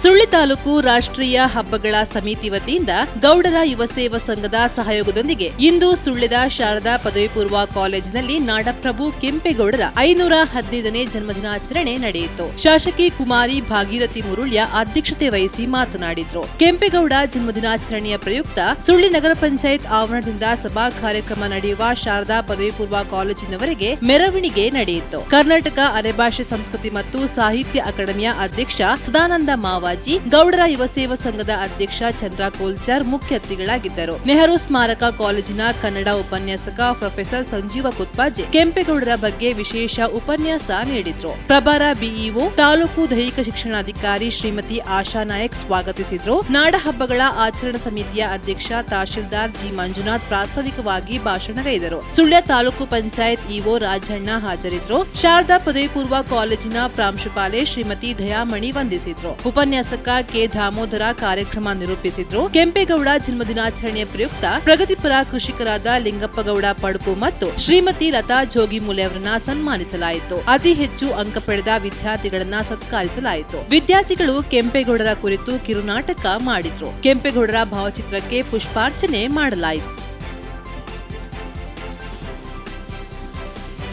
ಸುಳ್ಳಿ ತಾಲೂಕು ರಾಷ್ಟ್ರೀಯ ಹಬ್ಬಗಳ ಸಮಿತಿ ವತಿಯಿಂದ ಗೌಡರ ಯುವ ಸೇವಾ ಸಂಘದ ಸಹಯೋಗದೊಂದಿಗೆ ಇಂದು ಸುಳ್ಳಿದ ಶಾರದಾ ಪದವಿ ಪೂರ್ವ ಕಾಲೇಜಿನಲ್ಲಿ ನಾಡಪ್ರಭು ಕೆಂಪೇಗೌಡರ ಐನೂರ ಹದಿನೈದನೇ ಜನ್ಮದಿನಾಚರಣೆ ನಡೆಯಿತು. ಶಾಸಕಿ ಕುಮಾರಿ ಭಾಗೀರಥಿ ಮುರುಳ್ಯ ಅಧ್ಯಕ್ಷತೆ ವಹಿಸಿ ಮಾತನಾಡಿದ್ರು. ಕೆಂಪೇಗೌಡ ಜನ್ಮದಿನಾಚರಣೆಯ ಪ್ರಯುಕ್ತ ಸುಳ್ಳಿ ನಗರ ಪಂಚಾಯತ್ ಆವರಣದಿಂದ ಸಭಾ ಕಾರ್ಯಕ್ರಮ ನಡೆಯುವ ಶಾರದಾ ಪದವಿ ಪೂರ್ವ ಕಾಲೇಜಿನವರೆಗೆ ಮೆರವಣಿಗೆ ನಡೆಯಿತು. ಕರ್ನಾಟಕ ಅರೆಭಾಷೆ ಸಂಸ್ಕೃತಿ ಮತ್ತು ಸಾಹಿತ್ಯ ಅಕಾಡೆಮಿಯ ಅಧ್ಯಕ್ಷ ಸದಾನಂದ ಮಾವಾಜಿ ಗೌಡರ ಯುವ ಸೇವಾ ಸಂಘದ ಅಧ್ಯಕ್ಷ ಚಂದ್ರ ಕೋಲ್ಚಾರ್ ಮುಖ್ಯ ಅತಿಥಿಗಳಾಗಿದ್ದರು. ನೆಹರು ಸ್ಮಾರಕ ಕಾಲೇಜಿನ ಕನ್ನಡ ಉಪನ್ಯಾಸಕ ಪ್ರೊಫೆಸರ್ ಸಂಜೀವ ಕುತ್ಪಾಜೆ ಕೆಂಪೇಗೌಡರ ಬಗ್ಗೆ ವಿಶೇಷ ಉಪನ್ಯಾಸ ನೀಡಿದ್ರು. ಪ್ರಭಾರ ಬಿಇಒ, ತಾಲೂಕು ದೈಹಿಕ ಶಿಕ್ಷಣಾಧಿಕಾರಿ ಶ್ರೀಮತಿ ಆಶಾ ನಾಯಕ್ ಸ್ವಾಗತಿಸಿದ್ರು. ನಾಡ ಹಬ್ಬಗಳ ಆಚರಣಾ ಸಮಿತಿಯ ಅಧ್ಯಕ್ಷ ತಹಶೀಲ್ದಾರ್ ಜಿ ಮಂಜುನಾಥ್ ಪ್ರಾಸ್ತಾವಿಕವಾಗಿ ಭಾಷಣಗೈದರು. ಸುಳ್ಯ ತಾಲೂಕು ಪಂಚಾಯತ್ ಇಒ ರಾಜಣ್ಣ ಹಾಜರಿದ್ರು. ಶಾರದಾ ಪದವಿ ಪೂರ್ವ ಕಾಲೇಜಿನ ಪ್ರಾಂಶುಪಾಲೆ ಶ್ರೀಮತಿ ದಯಾಮಣಿ ವಂದಿಸಿದ್ರು. ಉಪನ್ಯಾಸಕ ಕೆ ದಾಮೋದರ ಕಾರ್ಯಕ್ರಮ ನಿರೂಪಿಸಿದ್ರು. ಕೆಂಪೇಗೌಡ ಜನ್ಮದಿನಾಚರಣೆಯ ಪ್ರಯುಕ್ತ ಪ್ರಗತಿಪರ ಕೃಷಿಕರಾದ ಲಿಂಗಪ್ಪಗೌಡ ಪಡುಪು ಮತ್ತು ಶ್ರೀಮತಿ ಲತಾ ಜೋಗಿಮೂಲೆ ಅವರನ್ನ ಸನ್ಮಾನಿಸಲಾಯಿತು. ಅತಿ ಹೆಚ್ಚು ಅಂಕ ಪಡೆದ ವಿದ್ಯಾರ್ಥಿಗಳನ್ನ ಸತ್ಕರಿಸಲಾಯಿತು. ವಿದ್ಯಾರ್ಥಿಗಳು ಕೆಂಪೇಗೌಡರ ಕುರಿತು ಕಿರುನಾಟಕ ಮಾಡಿದ್ರು. ಕೆಂಪೇಗೌಡರ ಭಾವಚಿತ್ರಕ್ಕೆ ಪುಷ್ಪಾರ್ಚನೆ ಮಾಡಲಾಯಿತು.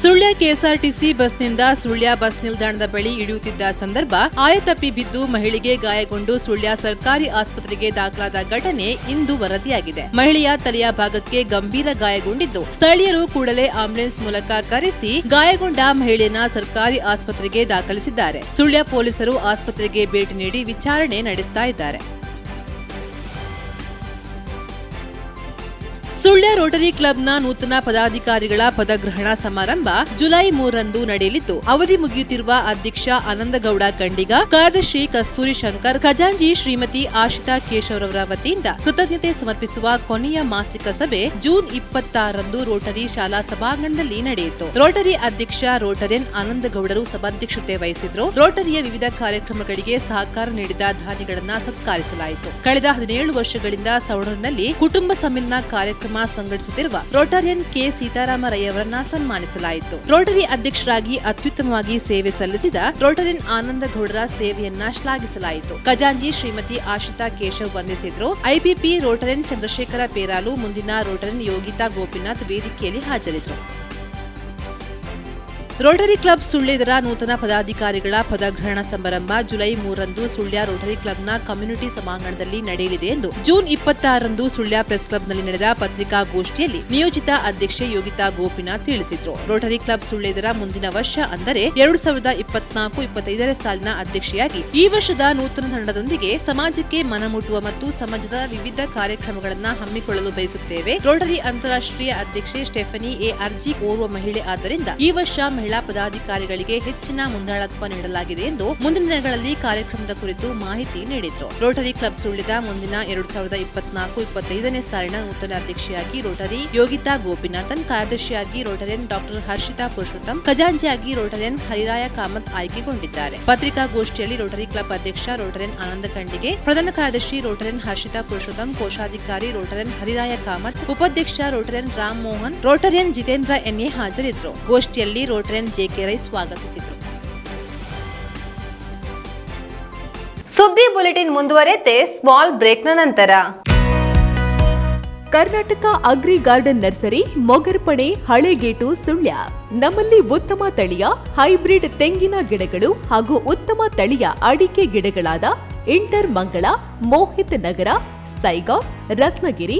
ಸುಳ್ಯ ಕೆಎಸ್ಆರ್ಟಿಸಿ ಬಸ್ನಿಂದ ಸುಳ್ಯ ಬಸ್ ನಿಲ್ದಾಣದ ಬಳಿ ಇಳಿಯುತ್ತಿದ್ದ ಸಂದರ್ಭ ಆಯತಪ್ಪಿ ಬಿದ್ದು ಮಹಿಳೆಗೆ ಗಾಯಗೊಂಡು ಸುಳ್ಯ ಸರ್ಕಾರಿ ಆಸ್ಪತ್ರೆಗೆ ದಾಖಲಾದ ಘಟನೆ ಇಂದು ವರದಿಯಾಗಿದೆ. ಮಹಿಳೆಯ ತಲೆಯ ಭಾಗಕ್ಕೆ ಗಂಭೀರ ಗಾಯಗೊಂಡಿದ್ದು, ಸ್ಥಳೀಯರು ಕೂಡಲೇ ಆಂಬ್ಯುಲೆನ್ಸ್ ಮೂಲಕ ಕರೆಸಿ ಗಾಯಗೊಂಡ ಮಹಿಳೆಯನ್ನ ಸರ್ಕಾರಿ ಆಸ್ಪತ್ರೆಗೆ ದಾಖಲಿಸಿದ್ದಾರೆ. ಸುಳ್ಯ ಪೊಲೀಸರು ಆಸ್ಪತ್ರೆಗೆ ಭೇಟಿ ನೀಡಿ ವಿಚಾರಣೆ ನಡೆಸ್ತಾ ಇದ್ದಾರೆ. ಸುಳ್ಯ ರೋಟರಿ ಕ್ಲಬ್ನ ನೂತನ ಪದಾಧಿಕಾರಿಗಳ ಪದಗ್ರಹಣ ಸಮಾರಂಭ ಜುಲೈ ಮೂರರಂದು ನಡೆಯಲಿದ್ದು ಅವಧಿ ಮುಗಿಯುತ್ತಿರುವ ಅಧ್ಯಕ್ಷ ಆನಂದಗೌಡ ಕಂಡಿಗ ಕಾರ್ಯದರ್ಶಿ ಕಸ್ತೂರಿ ಶಂಕರ್ ಖಜಾಂಜಿ ಶ್ರೀಮತಿ ಆಶಿತಾ ಕೇಶವರವರ ವತಿಯಿಂದ ಕೃತಜ್ಞತೆ ಸಮರ್ಪಿಸುವ ಕೊನೆಯ ಮಾಸಿಕ ಸಭೆ ಜೂನ್ ಇಪ್ಪತ್ತಾರರಂದು ರೋಟರಿ ಶಾಲಾ ಸಭಾಂಗಣದಲ್ಲಿ ನಡೆಯಿತು. ರೋಟರಿ ಅಧ್ಯಕ್ಷ ರೋಟರಿಯನ್ ಆನಂದಗೌಡರು ಸಭಾಧ್ಯಕ್ಷತೆ ವಹಿಸಿದ್ರು. ರೋಟರಿಯ ವಿವಿಧ ಕಾರ್ಯಕ್ರಮಗಳಿಗೆ ಸಹಕಾರ ನೀಡಿದ ಧಾನಿಗಳನ್ನು ಸತ್ಕರಿಸಲಾಯಿತು. ಕಳೆದ ಹದಿನೇಳು ವರ್ಷಗಳಿಂದ ಸವಣೂರಿನಲ್ಲಿ ಕುಟುಂಬ ಸಮ್ಮಿಲನ ಕಾರ್ಯಕ್ರಮ ಸಂಘಟಿಸುತ್ತಿರುವ ರೋಟರಿಯನ್ ಕೆ ಸೀತಾರಾಮ ರೈ ಅವರನ್ನ ಸನ್ಮಾನಿಸಲಾಯಿತು. ರೋಟರಿ ಅಧ್ಯಕ್ಷರಾಗಿ ಅತ್ಯುತ್ತಮವಾಗಿ ಸೇವೆ ಸಲ್ಲಿಸಿದ ರೋಟರಿಯನ್ ಆನಂದಗೌಡರ ಸೇವೆಯನ್ನ ಶ್ಲಾಘಿಸಲಾಯಿತು. ಖಜಾಂಜಿ ಶ್ರೀಮತಿ ಆಶಿತಾ ಕೇಶವ್ ವಂದಿಸಿದ್ರು. ಐಪಿಪಿ ರೋಟರಿಯನ್ ಚಂದ್ರಶೇಖರ ಪೇರಾಲು, ಮುಂದಿನ ರೋಟರಿಯನ್ ಯೋಗಿತಾ ಗೋಪಿನಾಥ್ ವೇದಿಕೆಯಲ್ಲಿ ಹಾಜರಿದ್ದರು ರೋಟರಿ ಕ್ಲಬ್ ಸುಳ್ಳೇದರ ನೂತನ ಪದಾಧಿಕಾರಿಗಳ ಪದಗ್ರಹಣ ಸಮಾರಂಭ ಜುಲೈ ಮೂರರಂದು ಸುಳ್ಯ ರೋಟರಿ ಕ್ಲಬ್ನ ಕಮ್ಯುನಿಟಿ ಸಭಾಂಗಣದಲ್ಲಿ ನಡೆಯಲಿದೆ ಎಂದು ಜೂನ್ ಇಪ್ಪತ್ತಾರರಂದು ಸುಳ್ಯ ಪ್ರೆಸ್ ಕ್ಲಬ್ನಲ್ಲಿ ನಡೆದ ಪತ್ರಿಕಾಗೋಷ್ಠಿಯಲ್ಲಿ ನಿಯೋಜಿತ ಅಧ್ಯಕ್ಷೆ ಯೋಗಿತಾ ಗೋಪಿನಾಥ್ ತಿಳಿಸಿದ್ರು. ರೋಟರಿ ಕ್ಲಬ್ ಸುಳ್ಳೇದರ ಮುಂದಿನ ವರ್ಷ ಅಂದರೆ ಎರಡು ಸಾವಿರದ ಇಪ್ಪತ್ನಾಲ್ಕು ಇಪ್ಪತ್ತೈದರ ಸಾಲಿನ ಅಧ್ಯಕ್ಷೆಯಾಗಿ ಈ ವರ್ಷದ ನೂತನ ತಂಡದೊಂದಿಗೆ ಸಮಾಜಕ್ಕೆ ಮನಮುಟ್ಟುವ ಮತ್ತು ಸಮಾಜದ ವಿವಿಧ ಕಾರ್ಯಕ್ರಮಗಳನ್ನು ಹಮ್ಮಿಕೊಳ್ಳಲು ಬಯಸುತ್ತೇವೆ. ರೋಟರಿ ಅಂತಾರಾಷ್ಟ್ರೀಯ ಅಧ್ಯಕ್ಷೆ ಸ್ಟೆಫನಿ ಎ. ಅರ್ಜಿ ಓರ್ವ ಮಹಿಳೆ ಆದ್ದರಿಂದ ಈ ವರ್ಷ ಮಹಿಳಾ ಪದಾಧಿಕಾರಿಗಳಿಗೆ ಹೆಚ್ಚಿನ ಮುಂದಾಳತ್ವ ನೀಡಲಾಗಿದೆ ಎಂದು ಮುಂದಿನ ದಿನಗಳಲ್ಲಿ ಕಾರ್ಯಕ್ರಮದ ಕುರಿತು ಮಾಹಿತಿ ನೀಡಿದರು. ರೋಟರಿ ಕ್ಲಬ್ ಸುಳ್ಳಿದ ಮುಂದಿನ ಎರಡು ಸಾವಿರದ ಇಪ್ಪತ್ನಾಲ್ಕು ಇಪ್ಪತ್ತೈದನೇ ಸಾಲಿನ ನೂತನ ಅಧ್ಯಕ್ಷೆಯಾಗಿ ರೋಟರಿ ಯೋಗಿತಾ ಗೋಪಿನಾಥನ್, ಕಾರ್ಯದರ್ಶಿಯಾಗಿ ರೋಟರಿಯನ್ ಡಾಕ್ಟರ್ ಹರ್ಷಿತಾ ಪುರುಷೋತ್ತಮ್, ಖಜಾಂಚಿಯಾಗಿ ರೋಟರಿಯನ್ ಹರಿರಾಯ ಕಾಮತ್ ಆಯ್ಕೆಗೊಂಡಿದ್ದಾರೆ. ಪತ್ರಿಕಾಗೋಷ್ಠಿಯಲ್ಲಿ ರೋಟರಿ ಕ್ಲಬ್ ಅಧ್ಯಕ್ಷ ರೋಟರಿಯನ್ ಆನಂದ ಖಂಡಿಗೆ, ಪ್ರಧಾನ ಕಾರ್ಯದರ್ಶಿ ರೋಟರಿಯನ್ ಹರ್ಷಿತಾ ಪುರುಷೋತ್ತಮ್, ಕೋಶಾಧಿಕಾರಿ ರೋಟರಿಯನ್ ಹರಿರಾಯ ಕಾಮತ್, ಉಪಾಧ್ಯಕ್ಷ Rotarian Ram Mohan, Rotarian Jitendra NA ಹಾಜರಿದ್ದರು ಗೋಷ್ಠಿಯಲ್ಲಿ ರೋಟರಿಯನ್ ಜೆಕೆ ರೈ ಸ್ವಾಗತಿಸಿದರು. ಸುದ್ದಿ ಬುಲೆಟಿನ್ ಮುಂದುವರೆತೆ ಸ್ಮಾಲ್ ಬ್ರೇಕ್ನ ನಂತರ. Karnataka agri garden nursery Mogarpane Halegate Sullia. ನಮ್ಮಲ್ಲಿ ಉತ್ತಮ ತಳಿಯ ಹೈಬ್ರಿಡ್ ತೆಂಗಿನ ಗಿಡಗಳು ಹಾಗೂ ಉತ್ತಮ ತಳಿಯ ಅಡಿಕೆ ಗಿಡಗಳಾದ ಇಂಟರ್ ಮಂಗಳ ಮೋಹಿತ್ ನಗರ ಸೈಗಾ ರತ್ನಗಿರಿ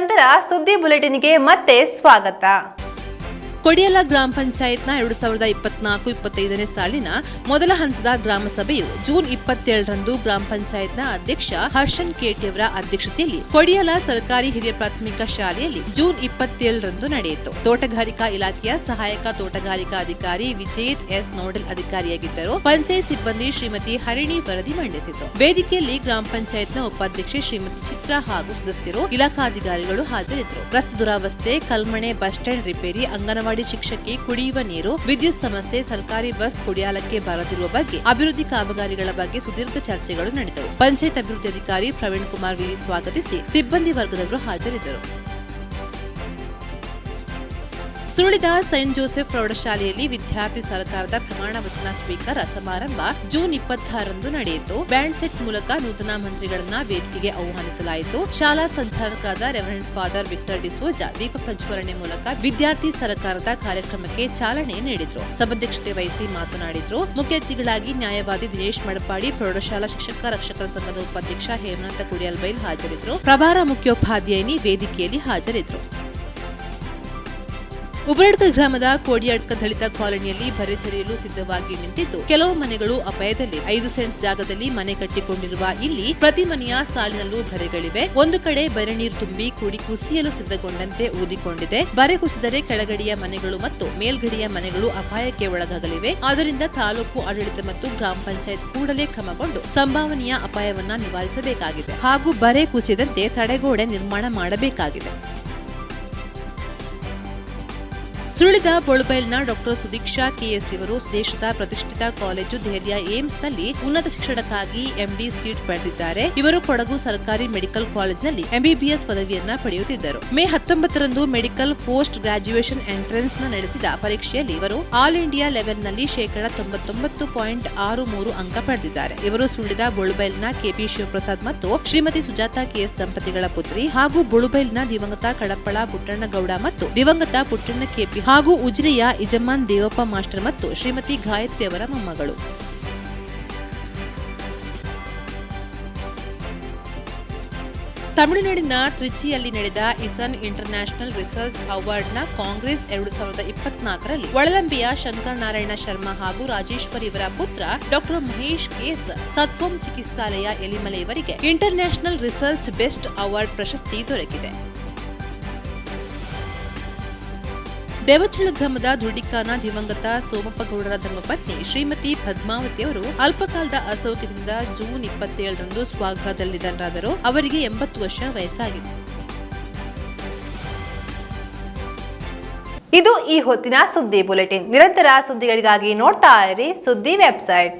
ನಂತರ ಸುದ್ದಿ ಬುಲೆಟಿನ್ಗೆ ಮತ್ತೆ ಸ್ವಾಗತ. ಕೊಡಿಯಲ ಗ್ರಾಮ ಪಂಚಾಯತ್ನ ಎರಡು ಸಾವಿರದ ಇಪ್ಪತ್ನಾಲ್ಕು ಇಪ್ಪತ್ತೈದನೇ ಸಾಲಿನ ಮೊದಲ ಹಂತದ ಗ್ರಾಮ ಸಭೆಯು ಜೂನ್ ಇಪ್ಪತ್ತೇಳರಂದು ಗ್ರಾಮ ಪಂಚಾಯತ್ನ ಅಧ್ಯಕ್ಷ ಹರ್ಷನ್ ಕೇಟಿಯವರ ಅಧ್ಯಕ್ಷತೆಯಲ್ಲಿ ಕೊಡಿಯಲ ಸರ್ಕಾರಿ ಹಿರಿಯ ಪ್ರಾಥಮಿಕ ಶಾಲೆಯಲ್ಲಿ ಜೂನ್ ಇಪ್ಪತ್ತೇಳರಂದು ನಡೆಯಿತು. ತೋಟಗಾರಿಕಾ ಇಲಾಖೆಯ ಸಹಾಯಕ ತೋಟಗಾರಿಕಾ ಅಧಿಕಾರಿ ವಿಜೇತ್ ಎಸ್ ನೋಡಲ್ ಅಧಿಕಾರಿಯಾಗಿದ್ದರು. ಪಂಚಾಯತ್ ಸಿಬ್ಬಂದಿ ಶ್ರೀಮತಿ ಹರಿಣಿ ವರದಿ ಮಂಡಿಸಿದರು. ವೇದಿಕೆಯಲ್ಲಿ ಗ್ರಾಮ ಪಂಚಾಯತ್ನ ಉಪಾಧ್ಯಕ್ಷೆ ಶ್ರೀಮತಿ ಚಿತ್ರ ಹಾಗೂ ಸದಸ್ಯರು ಇಲಾಖಾಧಿಕಾರಿಗಳು ಹಾಜರಿದ್ದರು. ರಸ್ತೆ ದುರಾವಸ್ಥೆ, Kalmane bus stand repair, anganwadi ಶಿಕ್ಷಕಿ ಕುಡಿಯುವ ನೀರು, ವಿದ್ಯುತ್ ಸಮಸ್ಯೆ, ಸರ್ಕಾರಿ ಬಸ್ ಕುಡಿಯಾಲಕ್ಕೆ ಬರದಿರುವ ಬಗ್ಗೆ, ಅಭಿವೃದ್ಧಿ ಕಾಮಗಾರಿಗಳ ಬಗ್ಗೆ ಸುದೀರ್ಘ ಚರ್ಚೆಗಳು ನಡೆದವು. ಪಂಚಾಯತ್ ಅಭಿವೃದ್ಧಿ ಅಧಿಕಾರಿ ಪ್ರವೀಣ್ ಕುಮಾರ್ ವಿವಿ ಸ್ವಾಗತಿಸಿ, ಸಿಬ್ಬಂದಿ ವರ್ಗದವರು ಹಾಜರಿದ್ದರು. ಸುಳಿದ ಸೈಂಟ್ ಜೋಸೆಫ್ ಪ್ರೌಢಶಾಲೆಯಲ್ಲಿ ವಿದ್ಯಾರ್ಥಿ ಸರ್ಕಾರದ ಪ್ರಮಾಣ ವಚನ ಸ್ವೀಕಾರ ಸಮಾರಂಭ ಜೂನ್ ಇಪ್ಪತ್ತಾರರಂದು ನಡೆಯಿತು. ಬ್ಯಾಂಡ್ ಸೆಟ್ ಮೂಲಕ ನೂತನ ಮಂತ್ರಿಗಳನ್ನ ವೇದಿಕೆಗೆ ಆಹ್ವಾನಿಸಲಾಯಿತು. ಶಾಲಾ ಸಂಚಾಲಕರಾದ ರೆವರೆಂಡ್ ಫಾದರ್ ವಿಕ್ಟರ್ ಡಿಸೋಜಾ ದೀಪ ಪ್ರಜ್ವಲನೆ ಮೂಲಕ ವಿದ್ಯಾರ್ಥಿ ಸರ್ಕಾರದ ಕಾರ್ಯಕ್ರಮಕ್ಕೆ ಚಾಲನೆ ನೀಡಿದ್ರು. ಸಭಾಧ್ಯಕ್ಷತೆ ವಹಿಸಿ ಮಾತನಾಡಿದ್ರು. ಮುಖ್ಯ ಅತಿಥಿಗಳಾಗಿ ನ್ಯಾಯವಾದಿ ದಿನೇಶ್ ಮಡಪಾಡಿ ಪ್ರೌಢಶಾಲಾ ಶಿಕ್ಷಕ, ರಕ್ಷಕರ ಸಂಘದ ಉಪಾಧ್ಯಕ್ಷ ಹೇಮಂತ ಕುಡಿಯಲ್ಬೈಲ್ ಹಾಜರಿದ್ರು. ಪ್ರಭಾರ ಮುಖ್ಯೋಪಾಧ್ಯಾಯಿನಿ ವೇದಿಕೆಯಲ್ಲಿ ಹಾಜರಿದ್ರು. ಉಬರಡ್ಕ ಗ್ರಾಮದ ಕೋಡಿಯಾಡ್ಕ ದಲಿತ ಕಾಲೋನಿಯಲ್ಲಿ ಬರೆ ಸೆರೆಯಲು ಸಿದ್ಧವಾಗಿ ನಿಂತಿದ್ದು, ಕೆಲವು ಮನೆಗಳು ಅಪಾಯದಲ್ಲಿ. ಐದು ಸೆಂಟ್ಸ್ ಜಾಗದಲ್ಲಿ ಮನೆ ಕಟ್ಟಿಕೊಂಡಿರುವ ಇಲ್ಲಿ ಪ್ರತಿ ಮನೆಯ ಸಾಲಿನಲ್ಲೂ ಬರೆಗಳಿವೆ ಒಂದು ಕಡೆ ಬರೆ ನೀರು ತುಂಬಿ ಕೂಡಿ ಕುಸಿಯಲು ಸಿದ್ಧಗೊಂಡಂತೆ ಊದಿಕೊಂಡಿದೆ. ಬರೆ ಕುಸಿದರೆ ಕೆಳಗಡಿಯ ಮನೆಗಳು ಮತ್ತು ಮೇಲ್ಗಡಿಯ ಮನೆಗಳು ಅಪಾಯಕ್ಕೆ ಒಳಗಾಗಲಿವೆ. ಆದ್ದರಿಂದ ತಾಲೂಕು ಆಡಳಿತ ಮತ್ತು ಗ್ರಾಮ ಪಂಚಾಯತ್ ಕೂಡಲೇ ಕ್ರಮಗೊಂಡು ಸಂಭಾವನೀಯ ಅಪಾಯವನ್ನ ನಿವಾರಿಸಬೇಕಾಗಿದೆ. ಹಾಗೂ ಬರೆ ಕುಸಿದಂತೆ ತಡೆಗೋಡೆ ನಿರ್ಮಾಣ ಮಾಡಬೇಕಾಗಿದೆ. ಸುಳಿದ ಬೊಳುಬೈಲ್ನ ಡಾಕ್ಟರ್ ಸುದೀಕ್ಷಾ ಕೆಎಸ್ ಇವರು ದೇಶದ ಪ್ರತಿಷ್ಠಿತ ಕಾಲೇಜು ದೆಹಲಿಯ ಏಮ್ಸ್ನಲ್ಲಿ ಉನ್ನತ ಶಿಕ್ಷಣಕ್ಕಾಗಿ ಎಂಡಿ ಸೀಟ್ ಪಡೆದಿದ್ದಾರೆ. ಇವರು ಕೊಡಗು ಸರ್ಕಾರಿ ಮೆಡಿಕಲ್ ಕಾಲೇಜಿನಲ್ಲಿ ಎಂಬಿಬಿಎಸ್ ಪದವಿಯನ್ನ ಪಡೆಯುತ್ತಿದ್ದರು. ಮೇ ಹತ್ತೊಂಬತ್ತರಂದು ಮೆಡಿಕಲ್ ಪೋಸ್ಟ್ ಗ್ರಾಜ್ಯುಯೇಷನ್ ಎಂಟ್ರೆನ್ಸ್ನ ನಡೆಸಿದ ಪರೀಕ್ಷೆಯಲ್ಲಿ ಇವರು ಆಲ್ ಇಂಡಿಯಾ ಲೆವೆಲ್ನಲ್ಲಿ ಶೇಕಡ ತೊಂಬತ್ತೊಂಬತ್ತು ಪಾಯಿಂಟ್ ಆರು ಮೂರು ಅಂಕ ಪಡೆದಿದ್ದಾರೆ. ಇವರು ಸುಳಿದ ಬೊಳುಬೈಲ್ನ ಕೆಪಿ ಶಿವಪ್ರಸಾದ್ ಮತ್ತು ಶ್ರೀಮತಿ ಸುಜಾತಾ ಕೆಎಸ್ ದಂಪತಿಗಳ ಪುತ್ರಿ ಹಾಗೂ ಬೊಳುಬೈಲ್ನ ದಿವಂಗತ ಕಡಪ್ಪಳ ಪುಟ್ಟಣ್ಣಗೌಡ ಮತ್ತು ದಿವಂಗತ ಪುಟ್ಟಣ್ಣ ಕೆಪಿ ಹಾಗೂ ಉಜ್ರೆಯ ಇಜಮಾನ್ ದೇವಪ್ಪ ಮಾಸ್ಟರ್ ಮತ್ತು ಶ್ರೀಮತಿ ಗಾಯತ್ರಿ ಅವರ ಮೊಮ್ಮಗಳು. ತಮಿಳುನಾಡಿನ ತ್ರಿಚಿಯಲ್ಲಿ ನಡೆದ ಇಸನ್ ಇಂಟರ್ನ್ಯಾಷನಲ್ ರಿಸರ್ಚ್ ಅವಾರ್ಡ್ನ ಕಾಂಗ್ರೆಸ್ ಎರಡು ಸಾವಿರದ ಇಪ್ಪತ್ನಾಲ್ಕರಲ್ಲಿ ಒಳಲಂಬಿಯ ಶಂಕರನಾರಾಯಣ ಶರ್ಮಾ ಹಾಗೂ ರಾಜೇಶ್ವರಿ ಇವರ ಪುತ್ರ ಡಾಕ್ಟರ್ ಮಹೇಶ್ ಕೇಸ್ ಸತ್ವಂ ಚಿಕಿತ್ಸಾಲಯ ಎಲಿಮಲೆಯವರಿಗೆ ಇಂಟರ್ನ್ಯಾಷನಲ್ ರಿಸರ್ಚ್ ಬೆಸ್ಟ್ ಅವಾರ್ಡ್ ಪ್ರಶಸ್ತಿ ದೊರಕಿದೆ. ದೇವಚಳ ಗ್ರಾಮದ ದೃಢಿಕಾನ ದಿವಂಗತ ಸೋಮಪ್ಪಗೌಡರ ಧರ್ಮಪತ್ನಿ ಶ್ರೀಮತಿ ಪದ್ಮಾವತಿ ಅವರು ಅಲ್ಪಕಾಲದ ಅಸೌಖ್ಯದಿಂದ ಜೂನ್ ಇಪ್ಪತ್ತೇಳರಂದು ಸ್ವಾಗತದಲ್ಲಿ ನಿಧನರಾದರು ಅವರಿಗೆ ಎಂಬತ್ತು ವರ್ಷ ವಯಸ್ಸಾಗಿದೆ. ಇದು ಈ ಹೊತ್ತಿನ ಸುದ್ದಿ ಬುಲೆಟಿನ್. ನಿರಂತರ ಸುದ್ದಿಗಳಿಗಾಗಿ ನೋಡ್ತಾ ಇರಿ ಸುದ್ದಿ ವೆಬ್ಸೈಟ್.